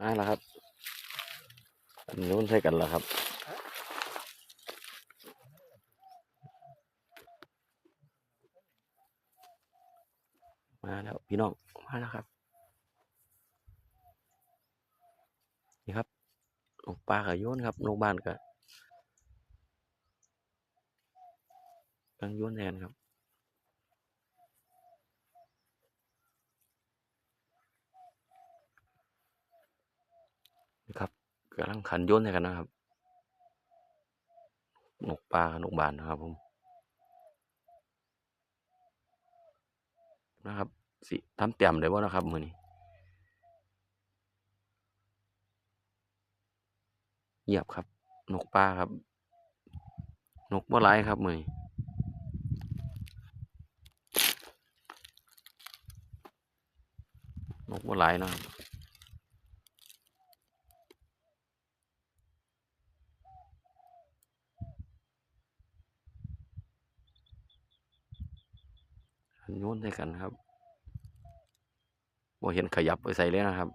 มาแล้วครับอันนู้นใช่กันแล้วครับมาแล้วพี่น้องมาแล้วครับนี่ครับนกปลากับโยนครับนกบ้านกับกังโยนแทนครับ นี่ครับ กำลังขันโยนให้กันนะครับนกปลานกบานนะครับผมนะครับ สิทำเต็มได้บ่นะครับมือนี้เงียบครับ นกปลาครับ นกบ่หลายครับมือนี้นกบ่หลายนะครับ โยนใส่กันครับบ่เห็นขยับไปใส่เลยนะครับ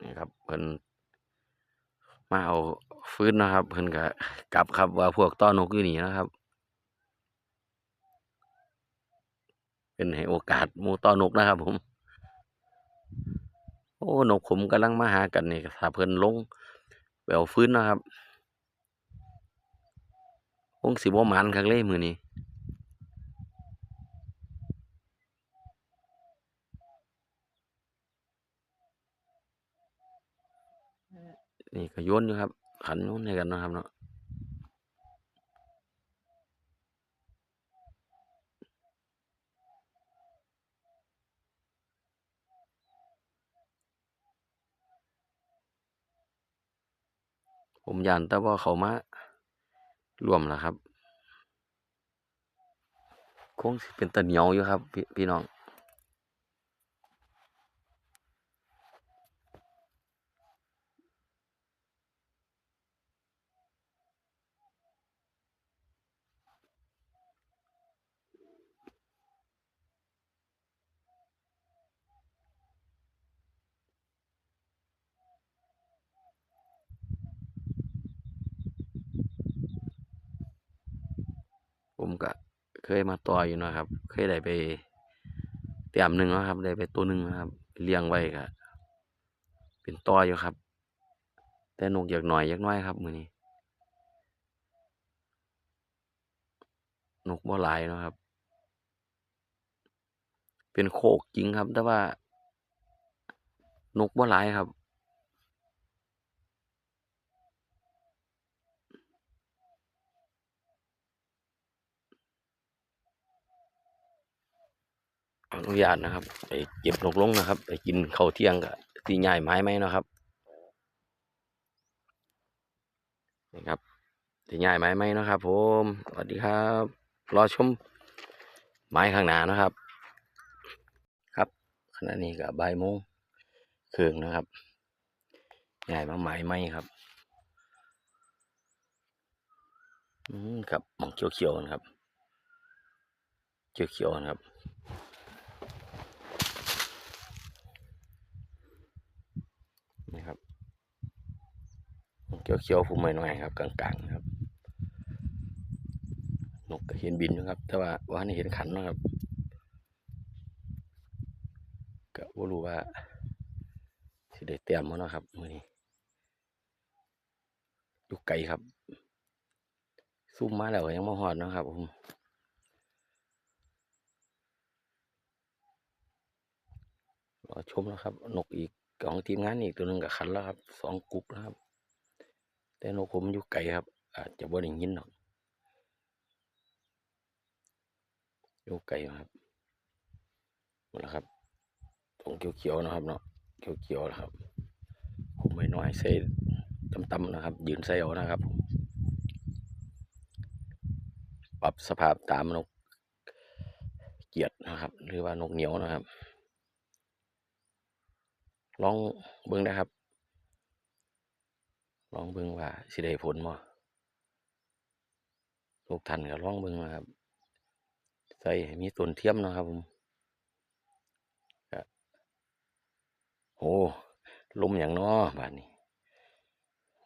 นี่ครับเพิ่นมาเอาฟื้นนะครับ เพิ่นก็กลับครับว่าพวกต้อนกอยู่นี่นะครับ เป็นให้โอกาสมูต้อนกนะครับผมโอ้นกผมกำลังมาหากันนี่ถ้าเพิ่นลงไปเอาฟื้นนะครับ งสิบ่มันคักเลยมื้อนี้นี่ก็โยนอยู่ครับ ขันโยนให้กันนะครับเนาะผมยันแต่ว่าเขามา รวมแล้วครับ คงเป็นตะเหนียวอยู่ครับพพี่น้อง ผมก็เคยมาต่ออยู่นะครับ เคยได้ไปเตรียมหนึ่งนะครับ ได้ไปตัวหนึ่งนะครับ เลี้ยงไว้ก็เป็นต่ออยู่ครับ แต่นกอยากหน่อยอยากน้อยครับมือนี้นกบ่หลายนะครับ เป็นโคกจริงครับ แต่ว่านกบ่หลายครับ อนุญาตนะครับ ไปเก็บนกลงนะครับ ไปกินข้าวเที่ยงกับตีใหญ่ไม้ไหมนะครับนี่ครับตีใหญ่ไม้ไหมนะครับผมสวัสดีครับ รอชมไม้ข้างหน้านะครับ ครับขณะนี้ก็บ่ายโมงครึ่งนะครับใหญ่มาไม้ไหมครับอืมครับมองเขียวๆนะครับ เขียวๆนะครับ นี่ครับ เขียวเขียวๆฟูม่น้อยๆครับ กลางๆครับ นกก็เห็นบินอยู่ครับ แต่ว่าว่านี่เห็นขันนะครับ ก็บ่รู้ว่าสิได้เตรียมมาเนาะครับมือนี้อยู่ไกลครับซุ่มมาแล้วยังมาฮอดนะครับผมรอชมแล้วครับ นกอีกของทีมงานอีกตัวหนึ่งกับขันแล้วครับ สองกุ๊กนะครับ แต่นกผมอยู่ไกลครับ อาจจะบ่ได้ยินหรอกอยู่ไกลครับหมดแล้วครับตรงเขียวๆนะครับเนาะเขียวๆนะครับ ผมไม่น้อยใส่ต่ำๆนะครับ ยืนใส่เอานะครับปรับสภาพตามนกเกียดนะครับ หรือว่านกเหนียวนะครับ ลองเบิ่งนะครับ ลองเบิ่งว่าสิได้ผลบ่ทุกท่านก็ลองเบิ่งนะครับ ใส่มีต้นเทียมนะครับผมโอ้ลมอย่างน้อบานนี้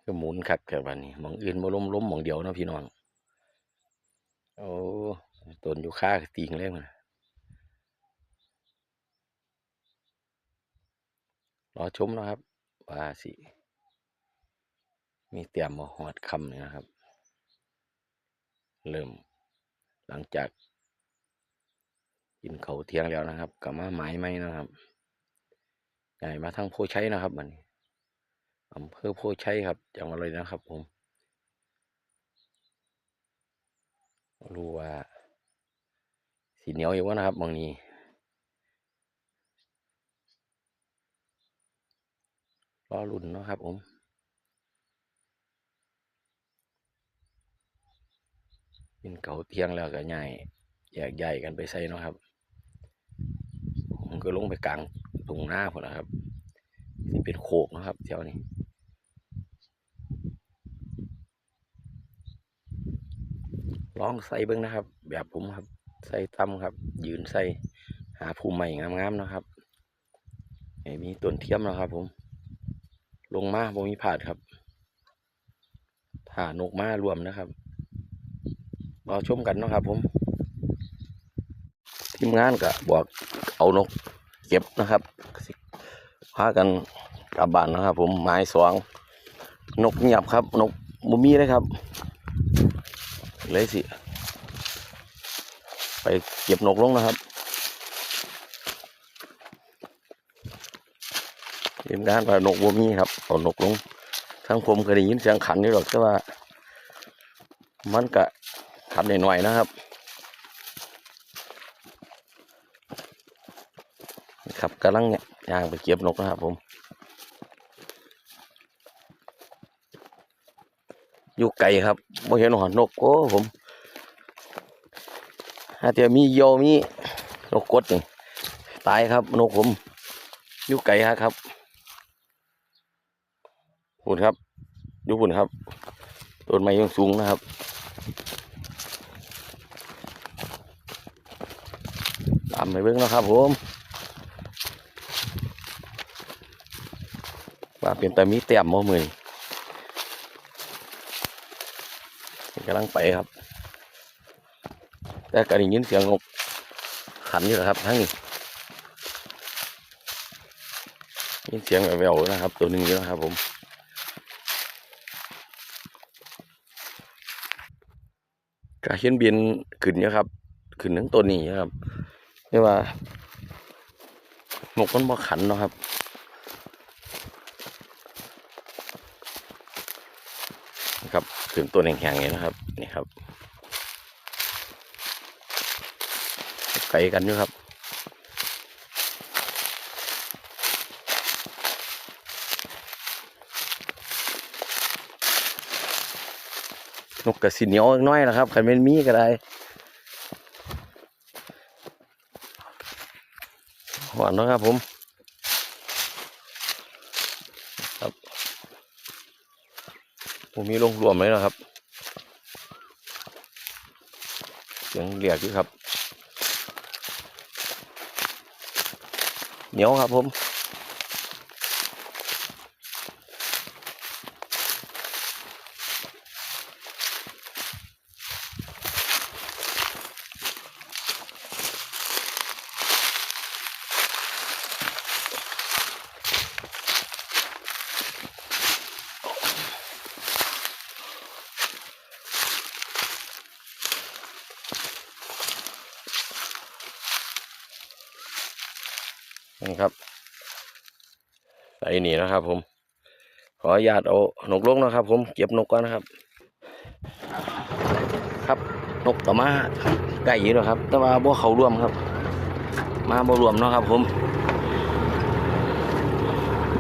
ก็หมุนคักแต่บานนี้หมองอื่นบ่ลมล้มหมองเดียวเนาะพี่น้องโอ้ต้นอยู่ค่าติงเลยมันรอชมนะครับว่าสิ มีเตรียมมาหอดคำนี่นะครับ เริ่ม หลังจาก กินเขาเที่ยงแล้วนะครับกลับมาหมายไหมนะครับใหญ่มาทั้งโพชัยนะครับมันอำเภอโพชัยครับจังหวัดเลยนะครับ ผม รู้ว่าสีเหนียวอยู่วะนะครับบางนี้รอรุ่นนะครับผม กินเก่าเที่ยงแล้วก็ใหญ่แยกใหญ่กันไปใส่เนาะครับ ผมก็ลงไปกลางตรงหน้าพอแล้วครับที่เป็นโคกนะครับแถวนี้ลองใส่เบิ้งนะครับ แบบผมครับใส่ตั้มครับ ยืนใส่หาภูมิใหม่งามๆนะครับให้มีต้นเทียมนะครับ ผม ลงมาบ่มีผาดครับถ่านกมารวมนะครับ รอชมกันนะครับ ผมทีมงานก็บอกเอานกเก็บนะครับสิพากันกลับบ้านนะครับ ผมไม้สองนกเงียบครับ นกมุมีเลยครับเลยสิ ไปเก็บนกลงนะครับทีมงานว่านกบ่มีครับเอานกลงทั้งผมก็ได้ยินเสียงขันนี่หรอกแต่ว่า มันก็ ขันหน่อยๆนะครับครับกำลังเนี่ยย่างไปเก็บนกนะครับผม อยู่ไกลครับบ่เห็นหอนนกโอ้ผมถ้าเตียมีเหยมีนกกดนี่ตายครับนกผมอยู่ไกลฮะครับหุ่นครับอยู่หุ่นครับต้นไม้ยังสูงนะครับ ตามไปเบิ่งนะครับผมว่าเป็นแต่มีแต้มบ่มือกำลังไปครับ แต่ก็ได้ยินเสียงนกขันอยู่นะครับทั้งนี้ยินเสียงแหววๆนะครับ ตัวหนึ่งอยู่นะครับ ผมกาเขียนบินขึ้นเยอะครับ ขึ้นทั้งตัวนี้นะครับ เรียกว่าหนกมันบ่ขันเนาะครับครับขึ้นตัวแข็งๆนี่นะครับ นี่ครับไกลกันอยู่ครับนกกระสิเหนียวอีกน้อยนะครับขันเป็นมีก็ได้ หวานนะครับผมครับผมมีลงรวมเลยนะครับเสียงเรียกอยู่ครับ เหนียวครับผม นี่ครับใส่นี่นะครับ ผม ขออนุญาตเอานกลงนะครับ ผมเก็บนกก่อนนะครับ ครับนกต่อมาใกล้อยู่แล้วครับ แต่ว่าบ่เขาร่วมครับ มาบ่รวมเนาะครับ ผม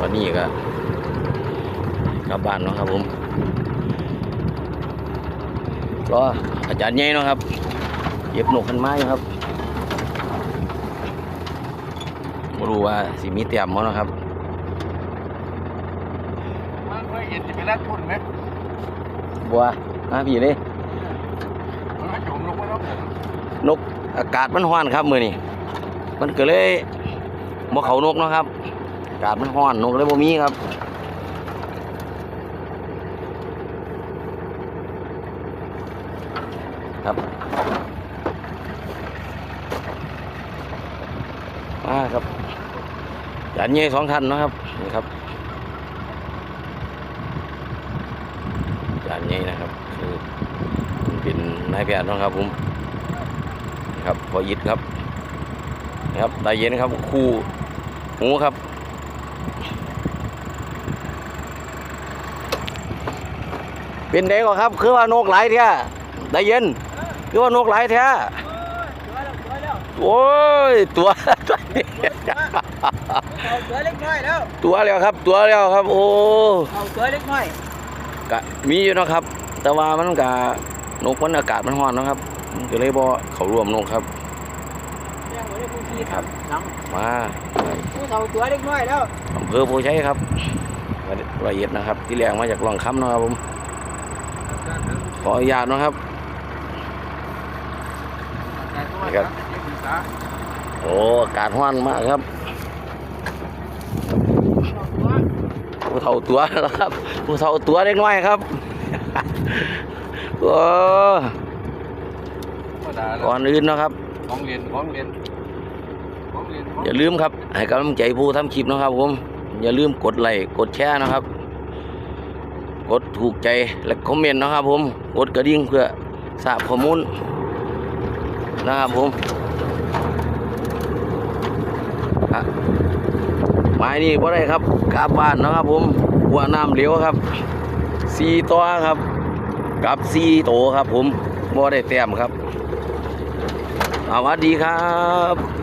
วันนี้ก็กลับบ้านเนาะครับ ผมรออาจารย์ใหญ่เนาะครับเก็บนกขันไม้ครับ บ่ รู้ว่าสิมีเตรียมมั้นาะครับมาเคยเห็นจะเป็นรักคุณไหมบัวมาพี่เลยมันก็จุ่มลงไปแล้วนกอากาศมันร้อนครับมื้อนี้มันก็เลยบ่เขานกเนาะครับากาศมันร้อนนกเลยบ่มีครับครับมาครับ จานเย่สองท่านนะครับนี่ครับจานเย่นะครับ คือเป็นนายแพทย์นะครับผมครับพอยิดครับครับตาเย็นครับคู่หูครับเป็นไดก็ครับ คือว่านกหลายแท้ได้เย็นคือว่านกหลายแท้โอ้ย ตัวตัวนี้ เอาเสือเล็กน้อยแล้วตัวแล้วครับ ตัวแล้วครับ โอ้เอาเสือเล็กน้อยกะมีอยู่เนาะครับ แต่ว่ามันกะนกมันอากาศมันร้อนเนาะครับมันก็เลยบ่เขาร่วมนกครับแจ้งไว้ในพื้นที่ครับหลังมาผู้เฒ่าตัวเล็กน้อยแล้วอำเภอโพชัยครับละเอียดนะครับ ที่แรงมาจากลองคำเนาะครับผมขออนุญาตเนาะครับครับโอ้อากาศร้อนมากครับ เฒ่าตัวแล้วครับ ผู้เฒ่าตัวเล็กน้อยครับโอ้ก่อนอื่นเนาะครับ ของเรียนของเรียนของเรียนของอย่าลืมครับให้กำลังใจผู้ทำคลิปนะครับผมอย่าลืมกดไลค์กดแชร์นะครับ กดถูกใจและคอมเมนต์นะครับผมกดกระดิ่งเพื่อทราบข้อมูลนะครับผมอะ ไม้นี่บ่ได้ครับกลับบ้านนะครับ ผมหัวน้ำเหลวครับสีตัวครับ กับสีโตครับ ผมบ่ได้แต้มครับสวัสดีครับ